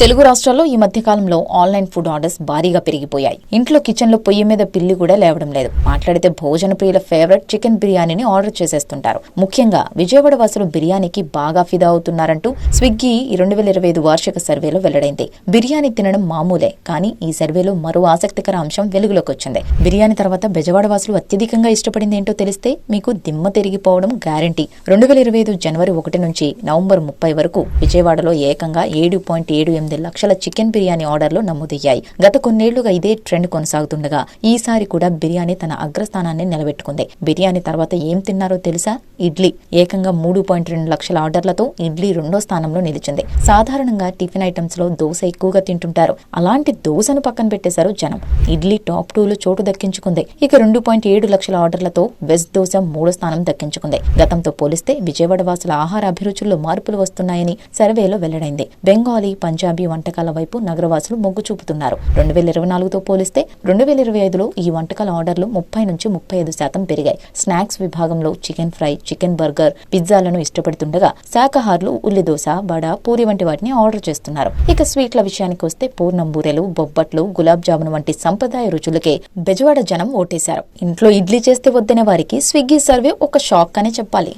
తెలుగు రాష్ట్రాల్లో ఈ మధ్య కాలంలో ఆన్లైన్ ఫుడ్ ఆర్డర్స్ భారీగా పెరిగిపోయాయి. ఇంట్లో కిచెన్లో పొయ్యి మీద పిల్లి కూడా లేవడం లేదు. మాట్లాడితే భోజన ప్రియుల ఫేవరెట్ చికెన్ బిర్యానీని ఆర్డర్ చేసేస్తుంటారు. ముఖ్యంగా విజయవాడ వాసులు బిర్యానీకి బాగా ఫిదా అవుతున్నారంటూ స్విగ్గీ రెండు వేల ఇరవై ఐదు వార్షిక సర్వేలో వెల్లడైంది. బిర్యానీ తినడం మామూలే కానీ ఈ సర్వేలో మరో ఆసక్తికర అంశం వెలుగులోకి వచ్చింది. బిర్యానీ తర్వాత బెజవాడ వాసులు అత్యధికంగా ఇష్టపడింది ఏంటో తెలిస్తే మీకు దిమ్మ తిరిగిపోవడం గ్యారంటీ. రెండు వేల ఇరవై ఐదు జనవరి ఒకటి నుంచి నవంబర్ ముప్పై వరకు విజయవాడలో ఏకంగా ఏడు పాయింట్ ఏడు ఎనిమిది లక్షల చికెన్ బిర్యానీ ఆర్డర్లు నమోదయ్యాయి. గత కొన్నేళ్ళుగా ఇదే ట్రెండ్ కొనసాగుతుండగా ఈసారి కూడా బిర్యానీ తన అగ్రస్థానాన్ని నిలబెట్టుకుంది. బిర్యానీ తర్వాత ఏం తిన్నారో తెలుసా? ఇడ్లీ. ఏకంగా మూడు పాయింట్ రెండు లక్షల ఆర్డర్లతో ఇడ్లీ రెండో స్థానంలో నిలిచింది. సాధారణంగా టిఫిన్ ఐటమ్స్లో దోశ ఎక్కువగా తింటుంటారు. అలాంటి దోశను పక్కన పెట్టేశారు జనం. ఇడ్లీ టాప్ టూ లో చోటు దక్కించుకుంది. ఇక రెండు పాయింట్ ఏడు లక్షల ఆర్డర్లతో వెజ్ దోశ మూడో స్థానం దక్కించుకుంది. గతంతో పోలిస్తే విజయవాడ వాసుల ఆహార అభిరుచుల్లో మార్పులు వస్తున్నాయని సర్వేలో వెల్లడైంది. బెంగాలీ పంజాబీ వంటకాల వైపు నగరవాసులు మొగ్గు చూపుతున్నారు. రెండు వేల ఇరవై నాలుగుతో పోలిస్తే రెండు వేల ఇరవై ఐదులో ఈ వంటకాల ఆర్డర్లు ముప్పై నుంచి ముప్పై ఐదు శాతం పెరిగాయి. స్నాక్స్ విభాగంలో చికెన్ ఫ్రై చికెన్ బర్గర్ పిజ్జాలను ఇష్టపడుతుండగా శాకాహారులు ఉల్లి దోశ వడ పూరి వంటి వాటిని ఆర్డర్ చేస్తున్నారు. ఇక స్వీట్ల విషయానికి వస్తే పూర్ణం బూరెలు బొబ్బట్లు గులాబ్ జామున్ వంటి సంప్రదాయ రుచులకే బెజవాడ జనం ఓటేశారు. ఇంట్లో ఇడ్లీ చేస్తే వద్దనే వారికి స్విగ్గీ సర్వే ఒక షాక్ అనే చెప్పాలి.